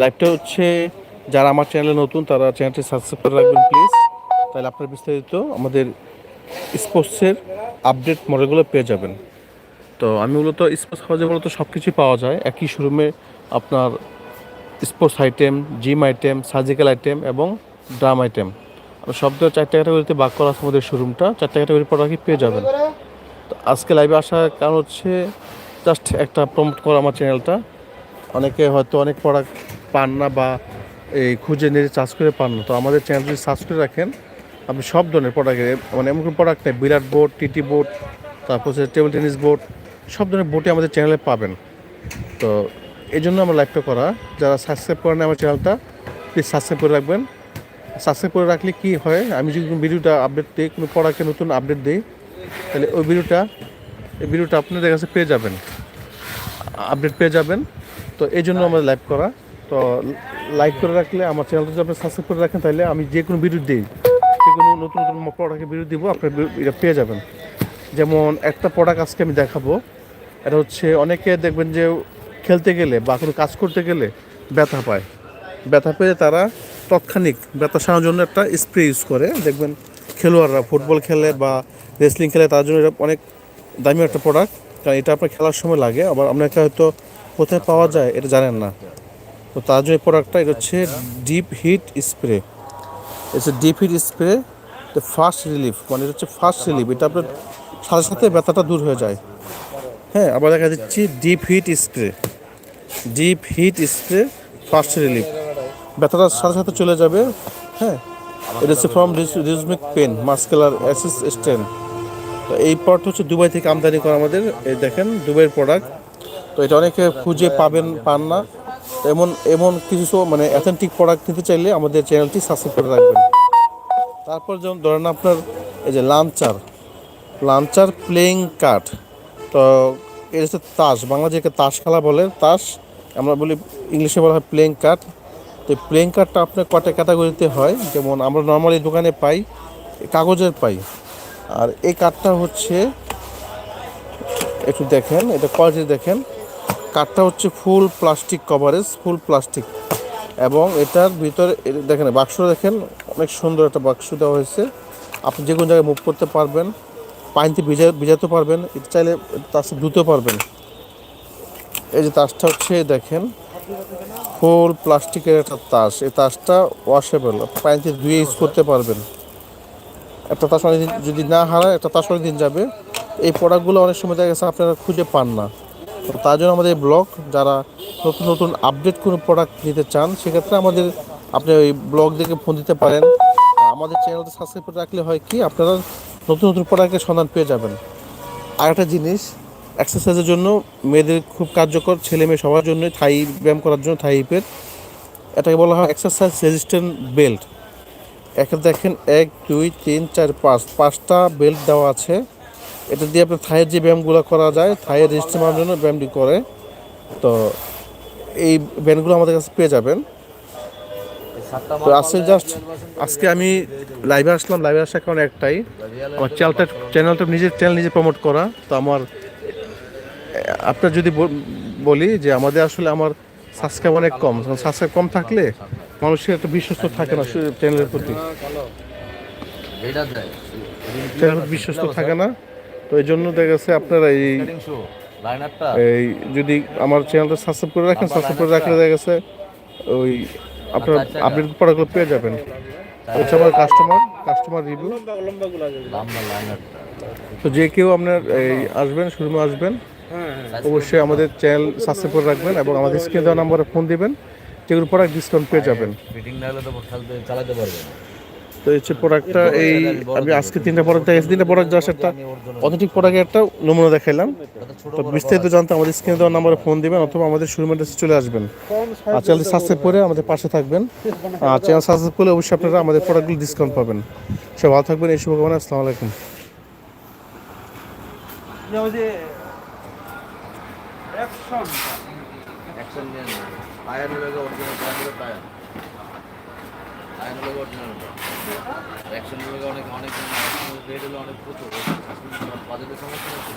লাইভটা হচ্ছে, যারা আমার চ্যানেলে নতুন, তারা চ্যানেলটি সাবস্ক্রাইব করে রাখবেন প্লিজ তাহলে আপনার বিস্তারিত আমাদের স্পোর্টসের আপডেট মডেলগুলো পেয়ে যাবেন। তো আমি মূলত স্পোর্টস হাউসে মূলত সব কিছুই পাওয়া যায়। একই শোরুমে আপনার sports item gym item surgical item এবং ড্রাম আইটেম সব ধরনের চারটে ক্যাটাগরিতে বাক করা আছে আমাদের শোরুমটা চারটে ক্যাটাগরি প্রোডাক্টই পেয়ে যাবেন। তো আজকে লাইভে আসার কারণ হচ্ছে জাস্ট একটা প্রমোট করা আমার চ্যানেলটা অনেকে হয়তো অনেক প্রোডাক্ট পান না বা এই খুঁজে নিজে চার্জ করে পান না। তো আমাদের চ্যানেলটি সার্চ করে রাখেন আপনি সব ধরনের প্রোডাক্টের মানে এমন কোনো প্রোডাক্ট নেই বিরাট বোর্ড টিটি বোর্ড তারপর হচ্ছে টেবিল টেনিস বোর্ড সব ধরনের বোর্ডই আমাদের চ্যানেলে পাবেন। তো এই জন্য আমার লাইভটা করা। যারা সাবস্ক্রাইব করেন আমার চ্যানেলটা প্লিজ সাবস্ক্রাইব করে রাখবেন। সাবস্ক্রাইব করে রাখলে কি হয় আমি যদি কোনো ভিডিওটা আপডেট দিই কোনো প্রোডাক্টে নতুন আপডেট দিই তাহলে ওই ভিডিওটা এই ভিডিওটা আপনাদের কাছে পেয়ে যাবেন। আপডেট পেয়ে যাবেন। তো এই জন্য আমাদের লাইভ করা। তো লাইক করে রাখলে, আমার চ্যানেলটা যদি আপনি সাবস্ক্রাইব করে রাখেন, তাহলে আমি যে কোনো ভিডিও দিই, যে কোনো নতুন নতুন প্রোডাক্টের ভিডিও দিব, আপনি এটা পেয়ে যাবেন। যেমন একটা প্রোডাক্ট আজকে আমি দেখাবো, এটা হচ্ছে অনেকে দেখবেন যে খেলতে গেলে বা কোনো কাজ করতে গেলে ব্যথা পায়। ব্যথা পেয়ে তারা তৎক্ষণিক ব্যথা সারানোর জন্য একটা স্প্রে ইউজ করে। দেখবেন খেলোয়াড়রা ফুটবল খেলে বা রেসলিং খেলে, তার জন্য এটা অনেক দামি একটা প্রোডাক্ট কারণ এটা আপনার খেলার সময় লাগে। আবার আপনাকে হয়তো কোথায় পাওয়া যায়, এটা জানেন না। তো তার জন্য প্রোডাক্টটা এটা হচ্ছে ডিপ হিট স্প্রে হচ্ছে deep heat spray the first relief মানে এটা হচ্ছে ফার্স্ট রিলিফ এটা আপনার সাথে সাথে ব্যথাটা দূর হয়ে যায়। হ্যাঁ আবার দেখা দিচ্ছি Deep Heat spray Deep Heat spray first relief ব্যথাটা সাথে সাথে চলে যাবে। হ্যাঁ এটা হচ্ছে from rheumatic pain muscular aches strain তো এই প্রোডাক্ট হচ্ছে দুবাই থেকে আমদানি করা আমাদের। এই দেখেন দুবাইয়ের প্রোডাক্ট তো এটা অনেকে খুঁজে পাবেন, পান না। এমন এমন কিছু মানে অ্যাথেন্টিক প্রোডাক্ট নিতে চাইলে আমাদের চ্যানেলটি সাবস্ক্রাইব করে রাখবেন। তারপর যেমন ধরেন আপনার এই যে লাঞ্চার লাঞ্চার প্লেইং কার্ড তো এটা হচ্ছে তাস বাংলাদেশকে তাস খেলা বলে, তাস আমরা বলি ইংলিশে বলা হয় প্লেইং কার্ড তো প্লেইং কার্ডটা আপনার কটা ক্যাটাগরিতে হয়? যেমন আমরা নর্মালি দোকানে পাই, কাগজের পাই। আর এই কার্ডটা হচ্ছে, একটু দেখেন, এটা কোয়ালিটি দেখেন। কাঠটা হচ্ছে full plastic coverage, full plastic. এবং এটার ভিতরে দেখেন, বাক্সটা দেখেন, অনেক সুন্দর একটা বাক্স দেওয়া হয়েছে। আপনি যে কোনো জায়গায় মুভ করতে পারবেন পানিতে ভিজা, ভিজাতে পারবেন, এটা চাইলে সাথে ধুতে পারবেন। এই যে তাসটা হচ্ছে, দেখেন, ফুল প্লাস্টিকের একটা তাস। এই তাসটা ওয়াশেবল পানিতে ধুয়ে ইউজ করতে পারবেন। একটা তাস অনেকদিন যদি না হারায়, একটা তাস অনেক দিন যাবে। এই প্রোডাক্টগুলো অনেক সময় দেখা গেছে আপনারা খুঁজে পান না। তো তার জন্য আমাদের ব্লগ, যারা নতুন নতুন আপডেট কোনো প্রোডাক্ট নিতে চান, সেক্ষেত্রে আমাদের আপনি ওই ব্লগ দেখে ফোন দিতে পারেন। আমাদের চ্যানেলটা সাবস্ক্রাইব করে রাখলে হয় কি, আপনারা নতুন নতুন প্রোডাক্টের সন্ধান পেয়ে যাবেন। আর একটা জিনিস এক্সারসাইজের জন্য মেয়েদের খুব কার্যকর, ছেলে মেয়ে সবার জন্য থাই ব্যায়াম করার জন্য থাই হিপের এটাকে বলা হয় এক্সারসাইজ রেজিস্ট্যান্ট বেল্ট এখানে দেখেন, এক, দুই, তিন, চার, পাঁচ, পাঁচটা বেল্ট দেওয়া আছে। এটা দিয়ে আপনার থায়ের যে ব্যায়ামগুলো করা যায় থায়ের রেজিস্টার মারার জন্য ব্যায়ামটি করে তো এই ব্যায়ামগুলো আমাদের কাছে পেয়ে যাবেন। তো আজকে জাস্ট আজকে আমি লাইভে আসলাম লাইভে আসার কারণ একটাই আমার চ্যানেলটা চ্যানেলটা নিজের চ্যানেল নিজে প্রমোট করা তো আমার আপনার যদি বলি যে আমাদের আসলে আমার সাবস্ক্রাইব অনেক কম সাবস্ক্রাইব কম থাকলে মানুষের একটা বিশ্বস্ত থাকে না চ্যানেলের প্রতি। চ্যানেল বিশ্বস্ত থাকে না। তো এই জন্য দেখা গেছে আপনারা এই এই যদি আমার চ্যানেলটা সাবস্ক্রাইব করে রাখেন সাবস্ক্রাইব করে রাখলে দেখা গেছে ওই আপনার আপডেট প্রোডাক্টগুলো পেয়ে যাবেন। হচ্ছে আমার কাস্টমার কাস্টমার রিভিউ তো যে কেউ আপনার এই আসবেন শোরুমে আসবেন অবশ্যই আমাদের চ্যানেল সাবস্ক্রাইব করে রাখবেন এবং আমাদের স্ক্রিনে দেওয়া নাম্বারে ফোন দিবেন যেগুলো প্রোডাক্ট ডিসকাউন্ট পেয়ে যাবেন। ফিটিং না হলে তো চালাতে পারবে না তো হচ্ছে প্রোডাক্টটা এই আমি আজকে তিনটা প্রোডাক্ট দেখাচ্ছি তিনটা প্রোডাক্ট জাস্ট একটা অথেন্টিক প্রোডাক্টের একটা নমুনা দেখাইলাম। তো বিস্তারিত জানতে আমাদের স্ক্রিনে দেওয়া নাম্বারে ফোন দিবেন অথবা আমাদের শোরুমের কাছে চলে আসবেন। আর চ্যানেল সাবস্ক্রাইব করে আমাদের পাশে থাকবেন। আর চ্যানেল সাবস্ক্রাইব করলে অবশ্যই আপনারা আমাদের প্রোডাক্টগুলো ডিসকাউন্ট পাবেন। সব ভালো থাকবেন, এই শুভকামনা, আসসালামু আলাইকুম। টায়ার অ্যাকশন অনেক অনেক রেট হলে অনেক প্রচুর। বাজেটের সমস্যা হচ্ছে